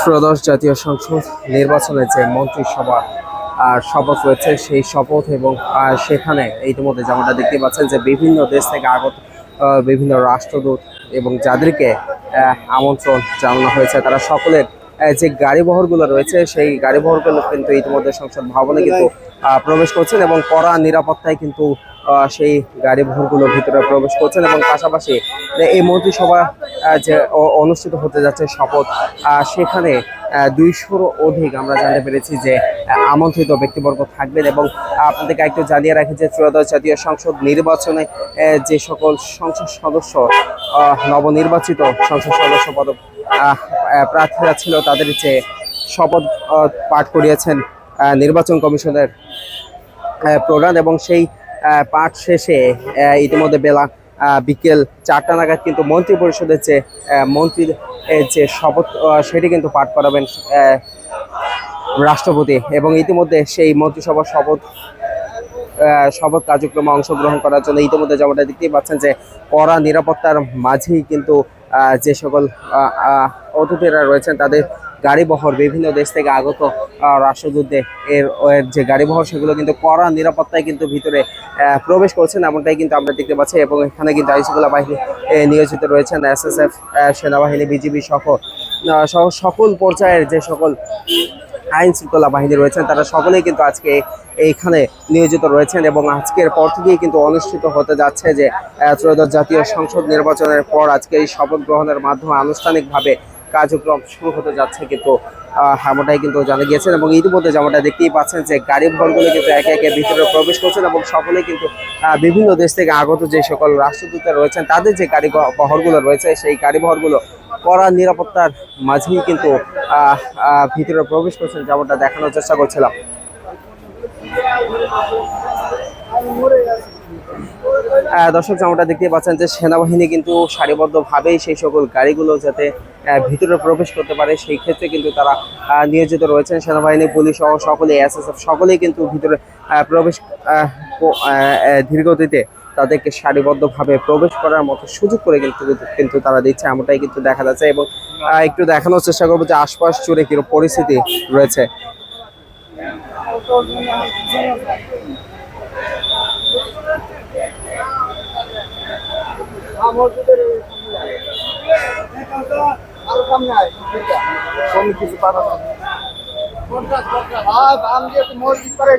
ত্রয়োদশ জাতীয় সংসদ নির্বাচনে যে মন্ত্রিসভা আর শপথ রয়েছে, সেই শপথ এবং সেখানে ইতিমধ্যে যেমনটা দেখতে পাচ্ছেন যে বিভিন্ন দেশ থেকে আগত বিভিন্ন রাষ্ট্রদূত এবং যাদেরকে আমন্ত্রণ জানানো হয়েছে, তারা সকলের যে গাড়ি বহরগুলো রয়েছে, সেই গাড়ি বহরগুলো কিন্তু ইতিমধ্যে সংসদ ভবনে কিন্তু প্রবেশ করছেন এবং কড়া নিরাপত্তায় কিন্তু সেই গাড়ি বহরগুলো ভিতরে প্রবেশ করছেন এবং পাশাপাশি এই মন্ত্রিসভা যে অনুষ্ঠিত হতে যাচ্ছে শপথ সেখানে দুইশোর অধিক আমরা জানতে পেরেছি যে আমন্ত্রিত ব্যক্তিবর্গ থাকবেন এবং আপনাদেরকে একটু জানিয়ে রাখি যে ত্রয়োদশ জাতীয় সংসদ নির্বাচনে যে সকল সংসদ সদস্য নবনির্বাচিত সংসদ সদস্য পদ প্রার্থীরা ছিল তাদের যে শপথ পাঠ করিয়েছেন নির্বাচন কমিশনের প্রধান এবং সেই পাঠ শেষে ইতিমধ্যে বেলা বিকেল চারটা নাগাদ কিন্তু মন্ত্রী পরিষদের যে মন্ত্রীর যে শপথ সেটি কিন্তু পাঠ করাবেন রাষ্ট্রপতি এবং ইতিমধ্যে সেই মন্ত্রিসভার শপথ শপথ কার্যক্রমে অংশগ্রহণ করার জন্য ইতিমধ্যে যেমনটা দেখতেই পাচ্ছেন যে, কড়া নিরাপত্তার মাঝেই কিন্তু যে সকল অতিথিরা রয়েছেন তাদের গাড়ি বহর বিভিন্ন দেশ থেকে আগত রাষ্ট্রদূতদের এর যে গাড়ি বহর সেগুলো কিন্তু কড়া নিরাপত্তায় কিন্তু ভিতরে প্রবেশ করছেন। এমনটাই কিন্তু আমরা দেখতে পাচ্ছি এবং এখানে কিন্তু আইনশৃঙ্খলা বাহিনী নিয়োজিত রয়েছেন। এসএসএফ সেনাবাহিনী, বিজিবি সহ সহ সকল পর্যায়ের যে সকল আইন শৃঙ্খলা বাহিনী রয়েছেন, তারা সকলেই কিন্তু আজকে এইখানে নিয়োজিত রয়েছেন এবং আজকের পর থেকেই কিন্তু অনুষ্ঠিত হতে যাচ্ছে যে ত্রয়োদশ জাতীয় সংসদ নির্বাচনের পর আজকে এই শপথ গ্রহণের মাধ্যমে আনুষ্ঠানিকভাবে কার্যক্রম শুরু হতে যাচ্ছে কিন্তু এমনটাই কিন্তু জানা গিয়েছেন এবং ইতিমধ্যে যেমনটা দেখতেই পাচ্ছেন যে গাড়ি ভরগুলো কিন্তু একে একে ভিতরে প্রবেশ করছেন এবং সকলে কিন্তু বিভিন্ন দেশ থেকে আগত যে সকল রাষ্ট্রদূতরা রয়েছেন, তাদের যে গাড়ি বহরগুলো রয়েছে, সেই গাড়ি বহরগুলো কড়া নিরাপত্তার মাঝেই কিন্তু ভিতরে প্রবেশ করছেন যেমনটা দেখানোর চেষ্টা করছিলাম। দর্শক যেমনটা দেখতে পাচ্ছেন যে সেনাবাহিনী কিন্তু সারিবদ্ধভাবেই সেই সকল গাড়িগুলো যাতে ভিতরে প্রবেশ করতে পারে, সেই ক্ষেত্রে কিন্তু তারা নিয়োজিত রয়েছেন। সেনাবাহিনী, পুলিশ সহ সকলে, এসএসএফ সকলেই কিন্তু ভিতরে প্রবেশ ধীরগতিতে তাদেরকে সারিবদ্ধভাবে প্রবেশ করার মতো সুযোগ করে কিন্তু কিন্তু তারা দিচ্ছে। এমনটাই কিন্তু দেখা যাচ্ছে এবং একটু দেখানোর চেষ্টা করব যে আশপাশ জুড়ে কীরকম পরিস্থিতি রয়েছে। কিছু পাঠানো আমি দিয়ে মসজিদ করে